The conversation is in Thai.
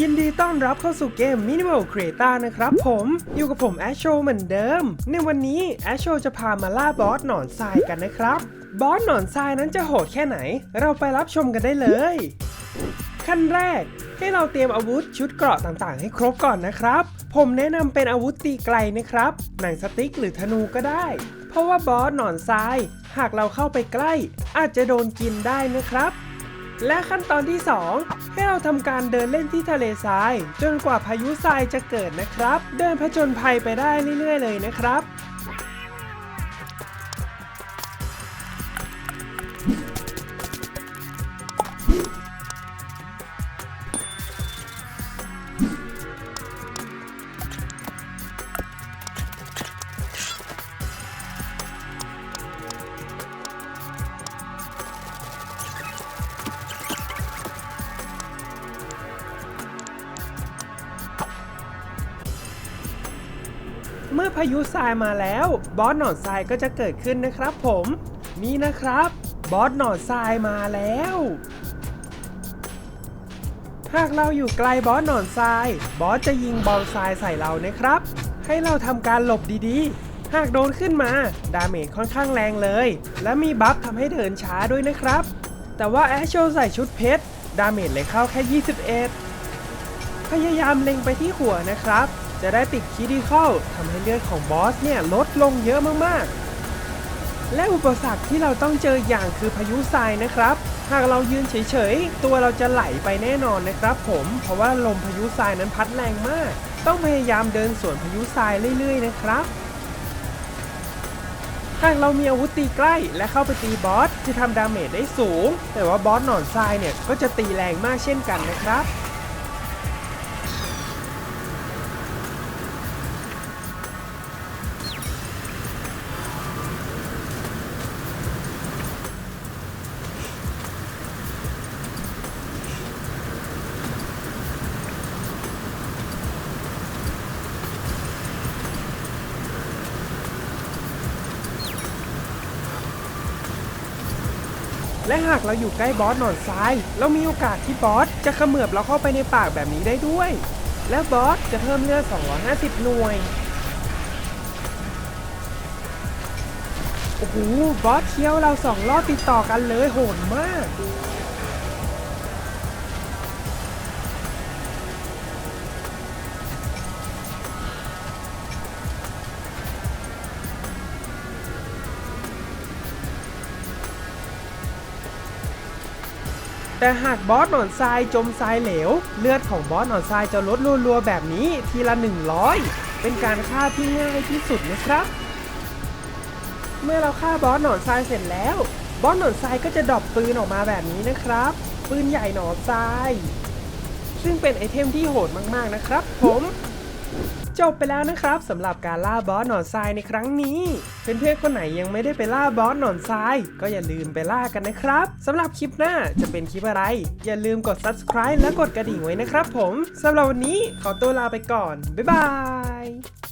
ยินดีต้อนรับเข้าสู่เกม Minimal Creator นะครับผม อยู่กับผมแอชโชเหมือนเดิม ในวันนี้แอชโชจะพามาล่าบอสหนอนทรายกันนะครับ บอสหนอนทรายนั้นจะโหดแค่ไหน เราไปรับชมกันได้เลย ขั้นแรก ให้เราเตรียมอาวุธชุดเกราะต่างๆ ให้ครบก่อนนะครับ ผมแนะนำเป็นอาวุธตีไกลนะครับ หนังสติ๊กหรือธนูก็ได้ เพราะว่าบอสหนอนทราย หากเราเข้าไปใกล้ อาจจะโดนกินได้นะครับ และขั้นตอนที่ 2 ให้เราทำการเดินเล่นที่ทะเลทราย จนกว่าพายุทรายจะเกิดนะครับ เดินผจญภัยไปได้เรื่อยๆ เลยนะครับ เมื่อพายุทรายมาแล้วบอสหนอนทรายก็จะเกิดขึ้นนะครับผม นี่นะครับบอสหนอนทรายมาแล้ว หากเราอยู่ไกลบอสหนอนทราย บอสจะยิงบอลทรายใส่เรานะครับ ให้เราทำการหลบดีๆ หากโดนขึ้นมา ดาเมจค่อนข้างแรงเลย และมีบัฟทำให้เดินช้าด้วยนะครับ แต่ว่าแอชโชใส่ชุดเพชรดาเมจเลยเข้าแค่ 21 พยายามเล็งไปที่หัวนะครับ จะได้ติดคิดีเข้าทำให้เลือดของบอสเนี่ยลดลงเยอะมากๆ และอุปสรรคที่เราต้องเจออย่างคือพายุทรายนะครับ หากเรายืนเฉยๆ ตัวเราจะไหลไปแน่นอนนะครับผม เพราะว่าลมพายุทรายนั้นพัดแรงมาก ต้องพยายามเดินสวนพายุทรายเรื่อยๆ นะครับหากเรามีอาวุธตีใกล้และเข้าไปตีบอสจะทำดาเมจได้สูง แต่ว่าบอสหนอนทรายเนี่ยก็จะตีแรงมากเช่นกันนะครับ และหากเราอยู่ใกล้บอสหนอนทรายเรามีโอกาสที่บอสจะเขมือบเราเข้าไปในปากแบบนี้ได้ด้วย และบอสจะเพิ่มเลือด 250 หน่วย โอ้โห บอสเคี้ยวเราสองรอบติดต่อกันเลยโหดมาก แต่หากบอสหนอนทรายจมทรายเหลว เลือดของบอสหนอนทรายจะลดรัวๆแบบนี้ทีละ 100 เป็นการฆ่าที่ง่ายที่สุดนะครับ เมื่อเราฆ่าบอสหนอนทรายเสร็จแล้ว บอสหนอนทรายก็จะดรอปปืนออกมาแบบนี้นะครับ ปืนใหญ่หนอนทราย ซึ่งเป็นไอเทมที่โหดมากๆนะครับ ผม จบไปแล้วนะครับสำหรับการล่าบอสหนอนทรายในครั้งนี้ เพื่อนๆคนไหนยังไม่ได้ไปล่าบอสหนอนทราย ก็อย่าลืมไปล่ากันนะครับสำหรับคลิปหน้าจะเป็นคลิปอะไร อย่าลืมกด subscribe และกดกระดิ่งไว้นะครับผมสำหรับวันนี้ขอตัวลาไปก่อน บ๊ายบาย